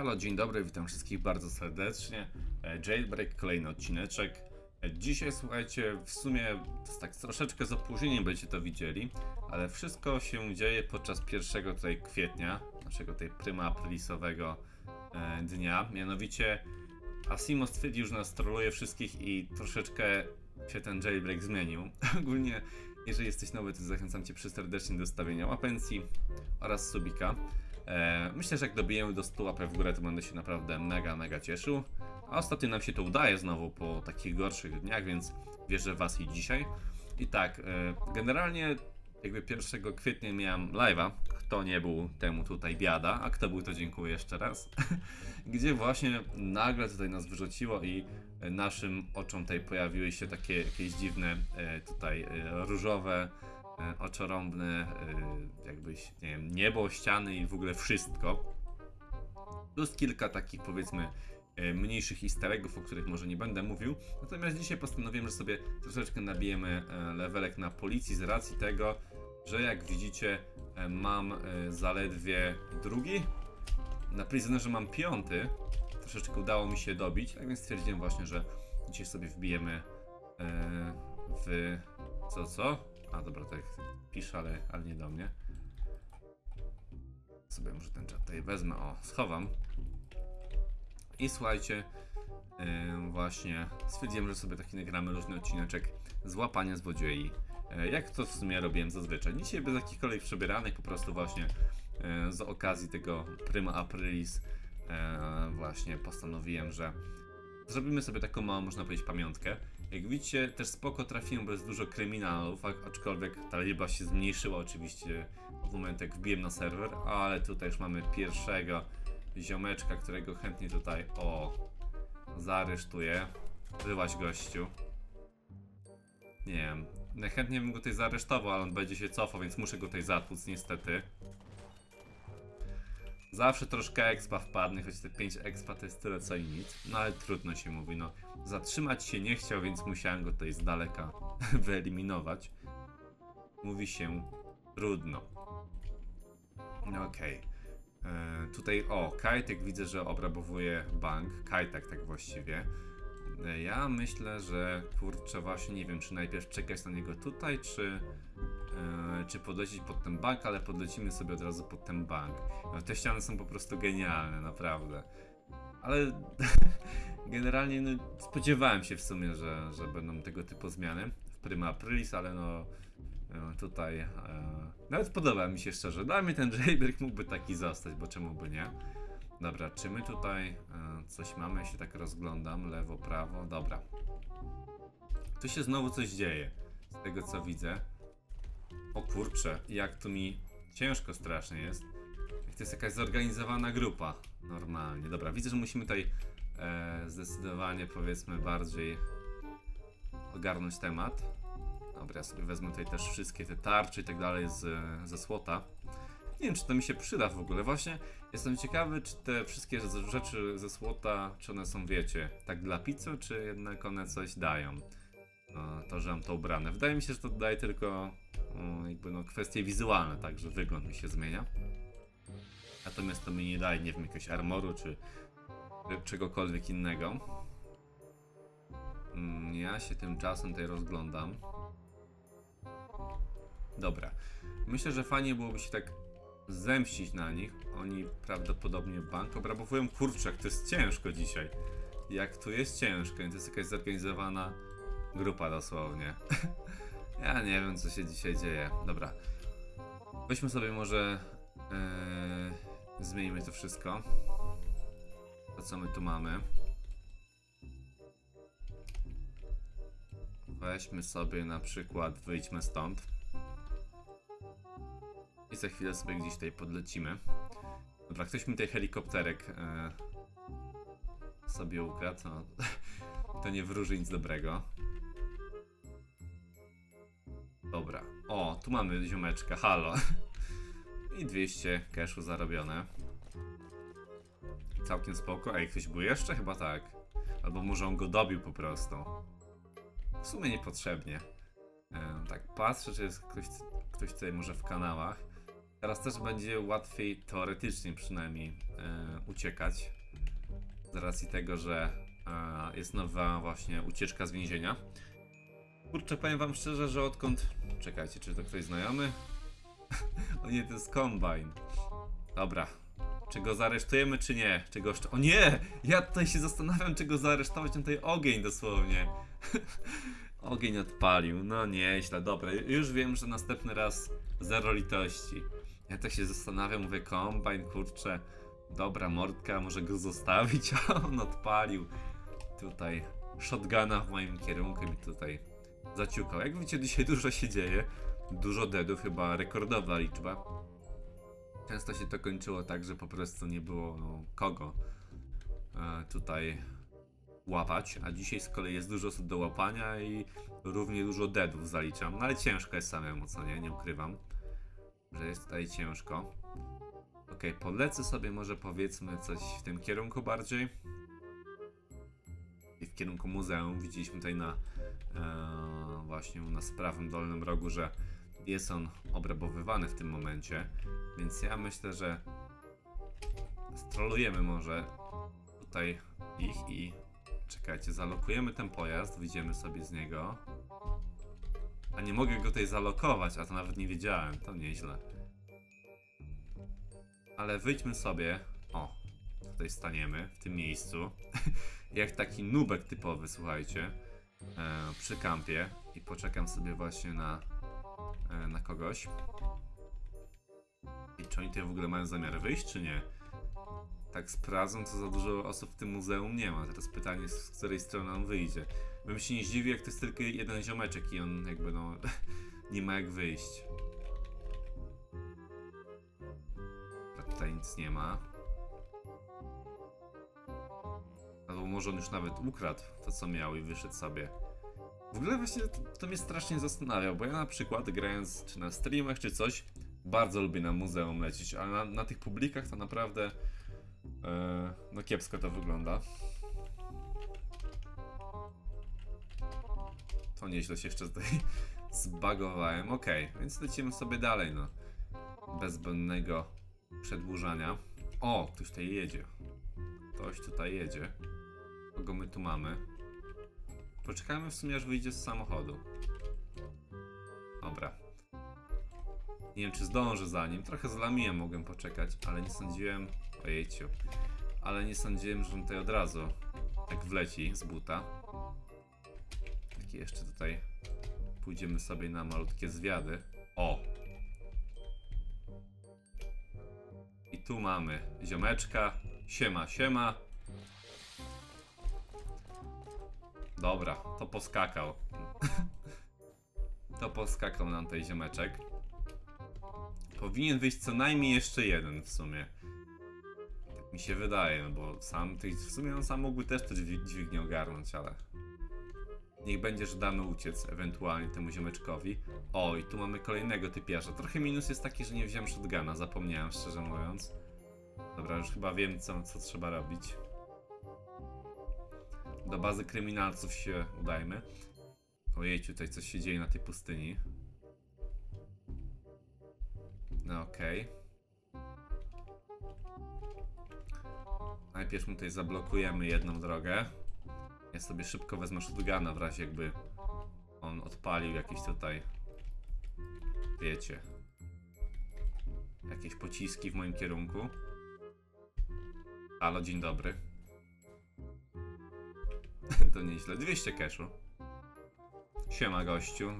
Halo, dzień dobry, witam wszystkich bardzo serdecznie. E, Jailbreak, kolejny odcineczek. E, Dzisiaj, słuchajcie, w sumie jest tak troszeczkę z opóźnieniem będziecie to widzieli, ale wszystko się dzieje podczas pierwszego tutaj kwietnia, naszego tej pryma aprilisowego e, dnia. Mianowicie Asimo stwierdził, że nas troluje wszystkich i troszeczkę się ten jailbreak zmienił. Ogólnie, jeżeli jesteś nowy, to zachęcam Cię przyserdecznie do stawienia łapencji oraz subika. E, myślę, że jak dobijemy do 100 łapek w górę, to będę się naprawdę mega, mega cieszył. A ostatnio nam się to udaje znowu po takich gorszych dniach, więc wierzę w Was i dzisiaj. I tak, e, generalnie jakby 1 kwietnia miałem live'a. Kto nie był, temu tutaj biada, a kto był, to dziękuję jeszcze raz. Gdzie właśnie nagle tutaj nas wyrzuciło i naszym oczom tutaj pojawiły się takie jakieś dziwne e, tutaj różowe oczorąbne, e, jakbyś, nie wiem, niebo, ściany i w ogóle wszystko. Plus kilka takich, powiedzmy, e, mniejszych easter eggów, o których może nie będę mówił. Natomiast dzisiaj postanowiłem, że sobie troszeczkę nabijemy e, levelek na policji z racji tego, że jak widzicie, mam zaledwie drugi. Na Prisonerze mam piąty. Troszeczkę udało mi się dobić, tak więc stwierdziłem właśnie, że dzisiaj sobie wbijemy w... co, co? A dobra, tak pisze, ale, ale nie do mnie. Sobie może ten czat tutaj wezmę, o, schowam. I słuchajcie, yy, właśnie stwierdziłem, że sobie taki nagramy luźny odcineczek złapania złodziei. Yy, jak to w sumie robiłem zazwyczaj. Dzisiaj bez jakichkolwiek przebieranych, po prostu właśnie yy, z okazji tego Prima Aprilis yy, właśnie postanowiłem, że zrobimy sobie taką małą, można powiedzieć, pamiątkę. Jak widzicie, też spoko trafiłem bez dużo kryminalów, aczkolwiek ta liczba się zmniejszyła oczywiście w momencie jak wbiłem na serwer, ale tutaj już mamy pierwszego ziomeczka, którego chętnie tutaj, o, zaaresztuję. Wyłaź gościu. Nie wiem, najchętniej bym go tutaj zaaresztował, ale on będzie się cofał, więc muszę go tutaj zatłuc niestety. Zawsze troszkę expa wpadnie, choć te 5 expa to jest tyle co i nic. No ale trudno się mówi, no. Zatrzymać się nie chciał, więc musiałem go tutaj z daleka wyeliminować. Mówi się trudno. No okej. E, Tutaj, o, Kajtek widzę, że obrabowuje bank. Kajtek tak właściwie. E, Ja myślę, że kurczę, właśnie nie wiem, czy najpierw czekać na niego tutaj, czy, czy podlecieć pod ten bank, ale podlecimy sobie od razu pod ten bank. No, te ściany są po prostu genialne, naprawdę. Ale generalnie no, spodziewałem się w sumie, że, że będą tego typu zmiany w Prima Aprilis, ale no e, tutaj e, nawet podoba mi się szczerze. Dla mnie ten jailbreak mógłby taki zostać, bo czemu by nie? Dobra, czy my tutaj e, coś mamy? Ja się tak rozglądam, lewo, prawo, dobra. Tu się znowu coś dzieje, z tego co widzę. O kurczę, jak tu mi ciężko strasznie jest. Jak to jest jakaś zorganizowana grupa, normalnie. Dobra, widzę, że musimy tutaj e, zdecydowanie, powiedzmy, bardziej ogarnąć temat. Dobra, ja sobie wezmę tutaj też wszystkie te tarcze i tak dalej z, ze słota. Nie wiem, czy to mi się przyda w ogóle. Właśnie jestem ciekawy, czy te wszystkie rzeczy ze słota, czy one są, wiecie, tak dla pizzy, czy jednak one coś dają. No, to, że mam to ubrane. Wydaje mi się, że to daje tylko jakby no, kwestie wizualne, tak, że wygląd mi się zmienia. Natomiast to mi nie daje, nie wiem, jakiegoś armoru, czy czegokolwiek innego. Mm, Ja się tymczasem tutaj rozglądam. Dobra. Myślę, że fajnie byłoby się tak zemścić na nich. Oni prawdopodobnie bank obrabowują. Kurczę, jak to jest ciężko dzisiaj. Jak tu jest ciężko. To jest jakaś zorganizowana grupa dosłownie. ja nie wiem, co się dzisiaj dzieje. Dobra. Weźmy sobie może... Yy, zmienimy to wszystko. To, co my tu mamy. Weźmy sobie na przykład, wyjdźmy stąd. I za chwilę sobie gdzieś tutaj podlecimy. Dobra, ktoś mi tutaj helikopterek e, sobie ukradł. No, to nie wróży nic dobrego. Dobra. O, tu mamy ziomeczka, halo. I 200 cashu zarobione. Całkiem spoko. Ej, ktoś był jeszcze? Chyba tak. Albo może on go dobił po prostu. W sumie niepotrzebnie. Tak, patrzę, czy jest ktoś, ktoś tutaj może w kanałach. Teraz też będzie łatwiej, teoretycznie przynajmniej, e, uciekać. Z racji tego, że e, jest nowa właśnie ucieczka z więzienia. Kurczę, powiem wam szczerze, że odkąd... Czekajcie, czy to ktoś znajomy? o nie, to jest kombine. Dobra. Czy go zaresztujemy, czy nie? Czy go... O nie! Ja tutaj się zastanawiam, czy go zaaresztować, on tutaj ogień dosłownie. ogień odpalił, no nieźle, dobra. Już wiem, że następny raz zero litości. Ja tak się zastanawiam, mówię, kombine, kurczę. Dobra, mordka, może go zostawić, a on odpalił. Tutaj shotguna w moim kierunku mi tutaj zaciukał. Jak widzicie, dzisiaj dużo się dzieje. Dużo deadów, chyba rekordowa liczba. Często się to kończyło tak, że po prostu nie było no, kogo e, tutaj łapać, a dzisiaj z kolei jest dużo osób do łapania i równie dużo deadów zaliczam. No ale ciężko jest samemu, co nie? Nie ukrywam, że jest tutaj ciężko. Okej, polecę sobie może powiedzmy coś w tym kierunku bardziej. I w kierunku muzeum widzieliśmy tutaj na właśnie u nas w prawym dolnym rogu, że jest on obrabowywany w tym momencie. Więc ja myślę, że strolujemy może tutaj ich i czekajcie, zalokujemy ten pojazd, wyjdziemy sobie z niego. A nie mogę go tutaj zalokować, a to nawet nie wiedziałem, to nieźle. Ale wyjdźmy sobie, o, tutaj staniemy, w tym miejscu, jak taki nubek typowy, słuchajcie, e, przy kampie i poczekam sobie właśnie na, e, na kogoś. I czy oni tutaj w ogóle mają zamiar wyjść, czy nie? Tak sprawdzą, to za dużo osób w tym muzeum nie ma. Teraz pytanie, z której strony on wyjdzie. Bym się nie zdziwił, jak to jest tylko jeden ziomeczek i on jakby no nie ma jak wyjść. Tutaj nic nie ma. Albo może on już nawet ukradł to, co miał i wyszedł sobie. W ogóle właśnie to, to mnie strasznie zastanawiał, bo ja na przykład grając czy na streamach czy coś, bardzo lubię na muzeum lecieć, ale na, na tych publikach to naprawdę e, no kiepsko to wygląda. To nieźle się jeszcze tutaj zbagowałem. Okej, więc lecimy sobie dalej, no. Bez zbędnego przedłużania. O, ktoś tutaj jedzie. Ktoś tutaj jedzie. Kogo my tu mamy? Poczekajmy w sumie aż wyjdzie z samochodu. Dobra. Nie wiem czy zdążę za nim. Trochę zlamiłem, mogłem poczekać, ale nie sądziłem... Ojejciu. Ale nie sądziłem, że on tutaj od razu tak wleci z buta. Takie jeszcze tutaj pójdziemy sobie na malutkie zwiady. O! I tu mamy ziomeczka. Siema, siema. Dobra, to poskakał. to poskakał nam tutaj ziomeczek. Powinien wyjść co najmniej jeszcze jeden w sumie. Tak mi się wydaje, no bo sam w sumie on sam mógłby też dźwig- dźwignię ogarnąć, ale niech będzie, że damy uciec ewentualnie temu ziomeczkowi. O, i tu mamy kolejnego typiarza. Trochę minus jest taki, że nie wziąłem shotguna, zapomniałem szczerze mówiąc. Dobra, już chyba wiem co, co trzeba robić. Do bazy kryminalców się udajmy. Ojejciu, tutaj coś się dzieje na tej pustyni. No okej. Najpierw mu tutaj zablokujemy jedną drogę. Ja sobie szybko wezmę shotguna w razie jakby on odpalił jakieś tutaj wiecie jakieś pociski w moim kierunku. Halo, dzień dobry. to nieźle. 200 cashu. Siema gościu.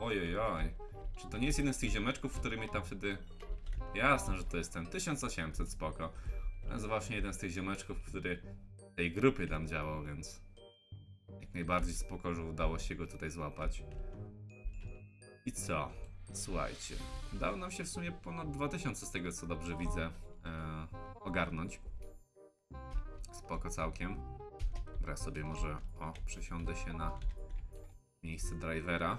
Ojojoj. Czy to nie jest jeden z tych ziomeczków, który mi tam wtedy... Jasne, że to jest ten 1800, spoko. To jest właśnie jeden z tych ziomeczków, który tej grupie tam działał, więc... Jak najbardziej spoko, że udało się go tutaj złapać. I co? Słuchajcie. Udało nam się w sumie ponad 2000 z tego, co dobrze widzę, e, ogarnąć. Spoko całkiem. Dobra, sobie może... O, przesiądę się na miejsce drivera.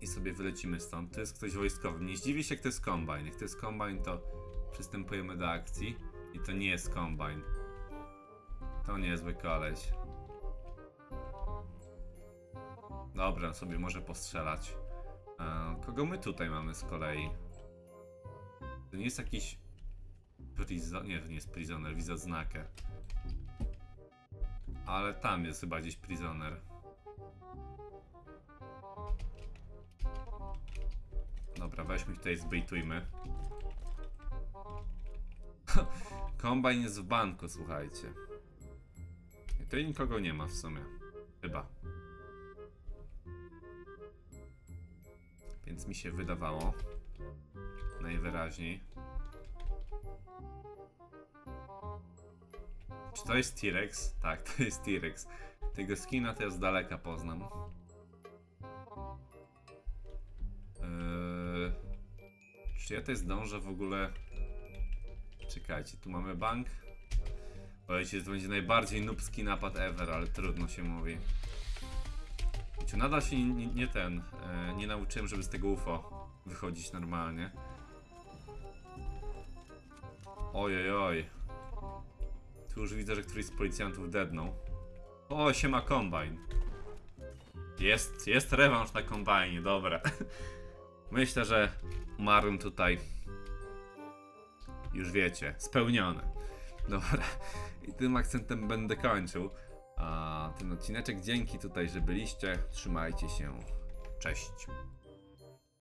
I sobie wylecimy stąd. To jest ktoś wojskowy. Nie zdziwię się, jak to jest kombine. Jak to jest kombine, to przystępujemy do akcji. I to nie jest kombine. To niezły koleś. Dobra, sobie może postrzelać. E, kogo my tutaj mamy z kolei? To nie jest jakiś... Prizo... Nie, to nie jest prisoner, widzę odznakę. Ale tam jest chyba gdzieś prisoner. Dobra, weźmy tutaj, zbejtujmy. Kombajn jest w banku, słuchajcie. I tutaj nikogo nie ma w sumie. Chyba. Więc mi się wydawało. Najwyraźniej. Czy to jest T-Rex? Tak, to jest T-Rex. Tego skina to ja z daleka poznam. Eee, czy ja tutaj zdążę w ogóle... Czekajcie, tu mamy bank. Powiecie, to będzie najbardziej nubski napad ever, ale trudno się mówi. Czy nadal się nie, nie ten, e, nie nauczyłem, żeby z tego UFO wychodzić normalnie. Ojej, oj. Tu już widzę, że któryś z policjantów deadnął. O, siema kombajn. Jest, jest rewanż na kombajnie, dobra. Myślę, że umarłem tutaj. Już wiecie, spełnione. Dobra, i tym akcentem będę kończył. A ten odcineczek, dzięki tutaj, że byliście. Trzymajcie się. Cześć.